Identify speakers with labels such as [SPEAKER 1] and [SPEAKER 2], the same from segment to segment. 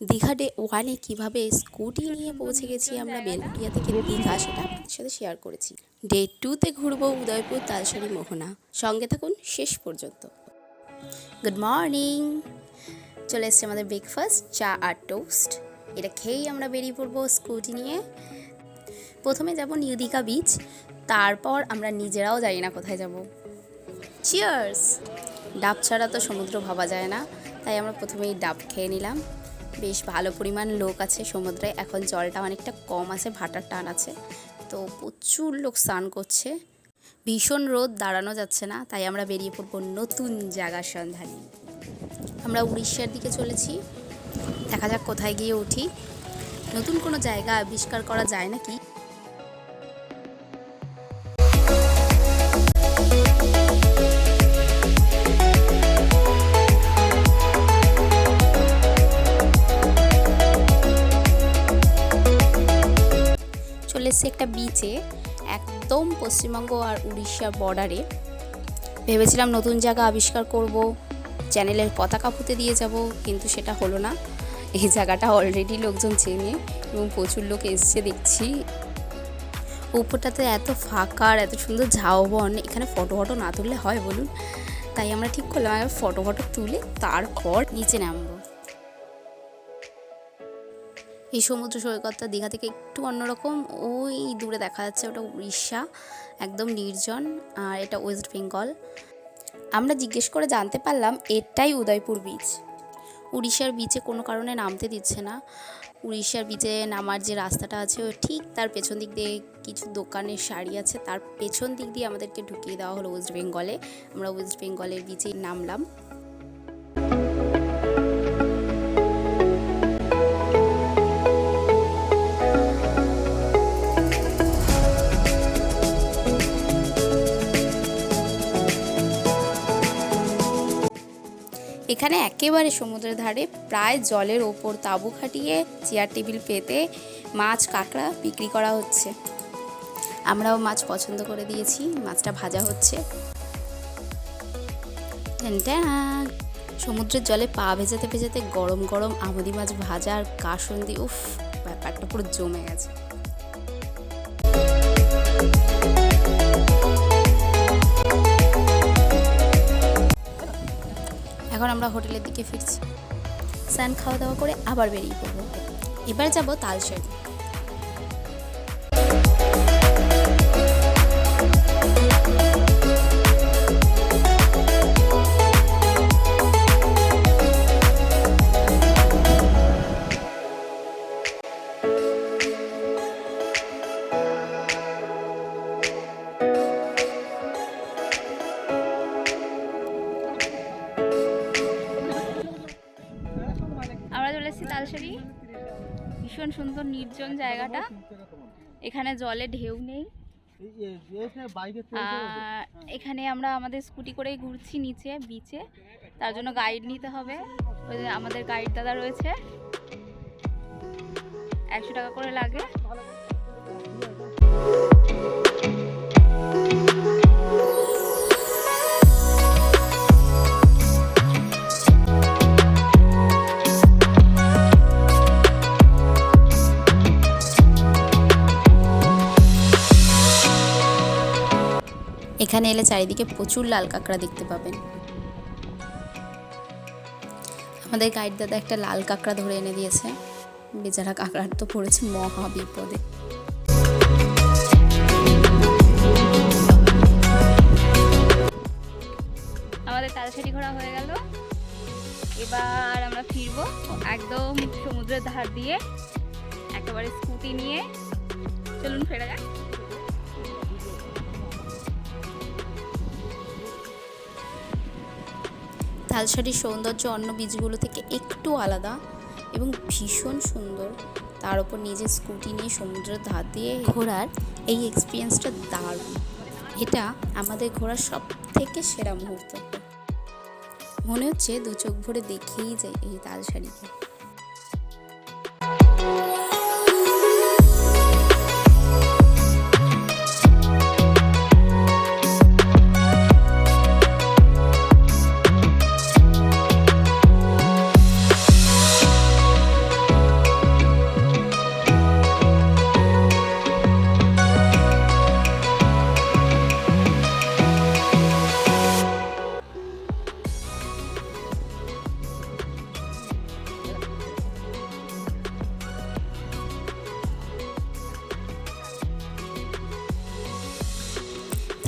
[SPEAKER 1] Digha day ওয়ানে কীভাবে scooty নিয়ে পৌঁছে গেছি আমরা বেলঘরিয়া থেকে দীঘা সেটা আপনাদের সাথে শেয়ার করেছি। ডে টুতে ঘুরবো উদয়পুর তালসারি মোহনা। সঙ্গে থাকুন শেষ পর্যন্ত। গুড মর্নিং চলে এসছে আমাদের ব্রেকফাস্ট চা আর টোস্ট এটা খেয়েই আমরা বেরিয়ে পড়ব স্কুটি নিয়ে। প্রথমে যাব নিউ দীঘা বিচ তারপর আমরা নিজেরাও জানি না কোথায় যাব। চিয়ার্স ডাব ছাড়া তো সমুদ্র ভাবা যায় না, তাই আমরা প্রথমেই ডাব খেয়ে নিলাম। বেশ ভালো পরিমাণ লোক আছে সমুদ্রে। এখন জলটা অনেকটা কম আছে, ভাটার টান আছে। তো প্রচুর লোক স্নান করছে। ভীষণ রোদ, দাঁড়ানো যাচ্ছে না, তাই আমরা বেরিয়ে পড়ব নতুন জায়গার সন্ধানে। আমরা উড়িষ্যার দিকে চলেছি। দেখা যাক কোথায় গিয়ে উঠি। নতুন কোনো জায়গা আবিষ্কার করা যায় নাকি? চলে একটা বিচে একদম পশ্চিমবঙ্গ আর উড়িষ্যার বর্ডারে ভেবেছিলাম নতুন জায়গা আবিষ্কার করব চ্যানেলের পতাকা পুঁতে দিয়ে যাব, কিন্তু সেটা হলো না। এই জায়গাটা অলরেডি লোকজন চেনে এবং প্রচুর লোক এসছে দেখছি। উপরটাতে এত ফাঁকা আর এত সুন্দর ঝাউবন, এখানে ফটো ফটো না তুললে হয় বলুন? তাই আমরা ঠিক করলাম ফটো ফটো তুলে তারপর নিচে নামবো। এই সমুদ্র সৈকতটা দীঘা থেকে একটু অন্যরকম, ওই দূরে দেখা যাচ্ছে ওটা উড়িষ্যা, একদম নির্জন, আর এটা ওয়েস্ট বেঙ্গল। আমরা জিজ্ঞেস করে জানতে পারলাম এটাই উদয়পুর বিচ উড়িষ্যার বিচে কোনো কারণে নামতে দিচ্ছে না। উড়িষ্যার বিচে নামার যে রাস্তাটা আছে ও ঠিক তার পেছন দিক দিয়ে কিছু দোকানের শাড়ি আছে, তার পেছন দিক দিয়ে আমাদেরকে ঢুকিয়ে দেওয়া হলো ওয়েস্ট বেঙ্গলে। আমরা ওয়েস্ট বেঙ্গলের বিচে নামলাম। এখানে একেবারে সমুদ্রের ধারে প্রায় জলের ওপর তাঁবু খাটিয়ে চেয়ার টেবিল পেতে মাছ কাঁকড়া বিক্রি করা হচ্ছে। আমরাও মাছ পছন্দ করে দিয়েছি, মাছটা ভাজা হচ্ছে। সমুদ্রের জলে পা ভেজাতে ভেজাতে গরম গরম আমদি মাছ ভাজা আর কাসন্দি, উফ, ব্যাপারটা পুরো জমে গেছে। আমরা হোটেলের দিকে ফিরছি। স্নান খাওয়া দাওয়া করে আবার বেরিয়ে পড়ব। এবার যাব তালসারি
[SPEAKER 2] ভীষণ সুন্দর নির্জন জায়গাটা। এখানে জলে ঢেউ নেই। এখানে আমরা আমাদের স্কুটি করে ঘুরছি নিচে বিচে তার জন্য গাইড নিতে হবে। আমাদের গাইড দাদা রয়েছে। একশো টাকা করে লাগে।
[SPEAKER 1] এখানে এলে চারিদিকে প্রচুর লাল কাঁকড়া দেখতে পাবেন। আমাদের গাইড দাদা একটা লাল কাঁকড়া ধরে এনে দিয়েছে। বেচারা কাঁকড়ার তো পড়েছে মহা বিপদে
[SPEAKER 2] আমাদের তালসারি ঘোরা হয়ে গেল। এবার আমরা ফিরবো একদম সমুদ্রের ধার দিয়ে, একেবারে স্কুটি নিয়ে। চলুন ফেরা যাক।
[SPEAKER 1] তালসারির সৌন্দর্য অন্য বীজগুলো থেকে একটু আলাদা এবং ভীষণ সুন্দর। তার উপর নিজের স্কুটি নিয়ে সমুদ্রের ধার দিয়ে ঘোরার এই এক্সপিরিয়েন্সটা দারুণ। এটা আমাদের ঘোরার সব থেকে সেরা মুহূর্ত। মনে হচ্ছে দু চোখ ভরে দেখেই যাই এই তালসারিকে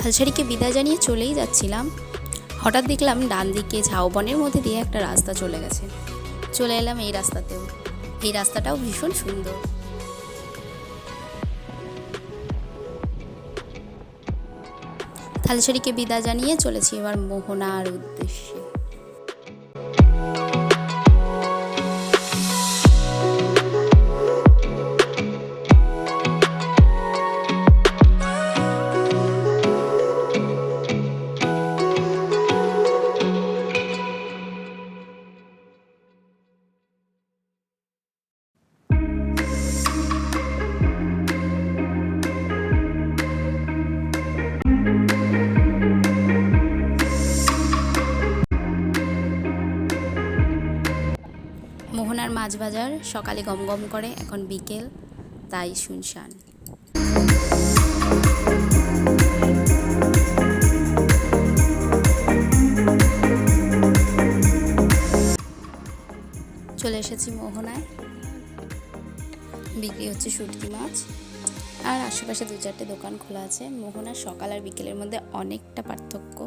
[SPEAKER 1] থালসারিকে বিদায় জানিয়ে চলেই যাচ্ছিলাম। হঠাৎ দেখলাম ডান দিকে ঝাউবনের মধ্যে দিয়ে একটা রাস্তা চলে গেছে। চলে এলাম এই রাস্তাতেও। এই রাস্তাটাও ভীষণ সুন্দর। থালসারিকে বিদায় জানিয়ে চলেছি এবার মোহনার উদ্দেশ্যে। মাছ বাজার সকালে গমগম করে, এখন বিকেল, তাই শুনশান। চলে এসেছি মোহনায়। বিক্রি হচ্ছে শুটকি মাছ। আর আশেপাশে দু চারটে দোকান খোলা আছে। মোহনার সকাল আর বিকেলের মধ্যে অনেকটা পার্থক্য।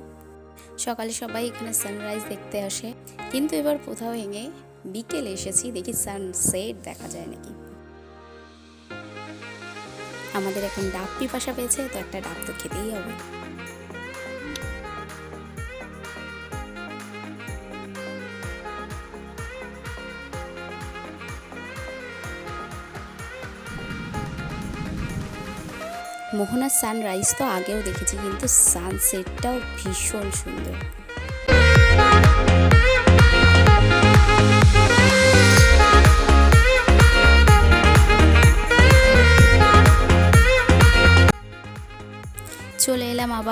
[SPEAKER 1] সকালে সবাই এখানে সানরাইজ দেখতে আসে। কিন্তু এবার কোথাও ভেঙে বিকেলে এসেছি, দেখি সানসেট দেখা যায় নাকি। আমাদের এখন ডাব পিপাসা পেয়েছে, তো একটা ডাব তো খেতেই হবে। মোহনার সানরাইজ তো আগেও দেখেছি, কিন্তু সানসেটটাও ভীষণ সুন্দর।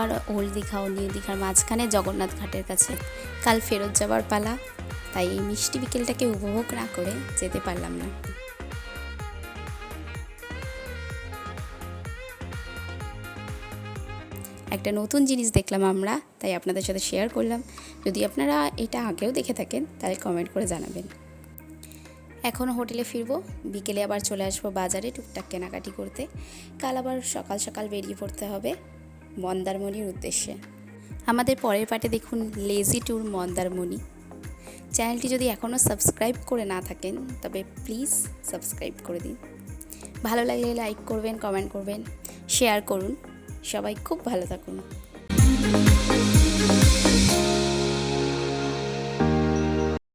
[SPEAKER 1] আবার ওল্ড দীঘা ও নিউ দীঘার মাঝখানে জগন্নাথ ঘাটের কাছে। কাল ফেরত যাবার পালা। তাই এই মিষ্টি বিকেলটাকে উপভোগ না করে যেতে পারলাম না। একটা নতুন জিনিস দেখলাম আমরা, তাই আপনাদের সাথে শেয়ার করলাম। যদি আপনারা এটা আগেও দেখে থাকেন, তাহলে কমেন্ট করে জানাবেন। এখন হোটেলে ফিরবো। বিকেলে আবার চলে আসব বাজারে টুকটাক কেনাকাটি করতে। কাল আবার সকাল সকাল বেরিয়ে পড়তে হবে। মন্দারমণির উদ্দেশ্যে। আমাদের পরের পাটে দেখুন লেজি ট্যুর মন্দারমণি। চ্যানেলটি যদি এখনও সাবস্ক্রাইব করে না থাকেন, তবে প্লিজ সাবস্ক্রাইব করে দিন। ভালো লাগলে লাইক করবেন, কমেন্ট করবেন, শেয়ার করুন। সবাই খুব ভালো থাকুন।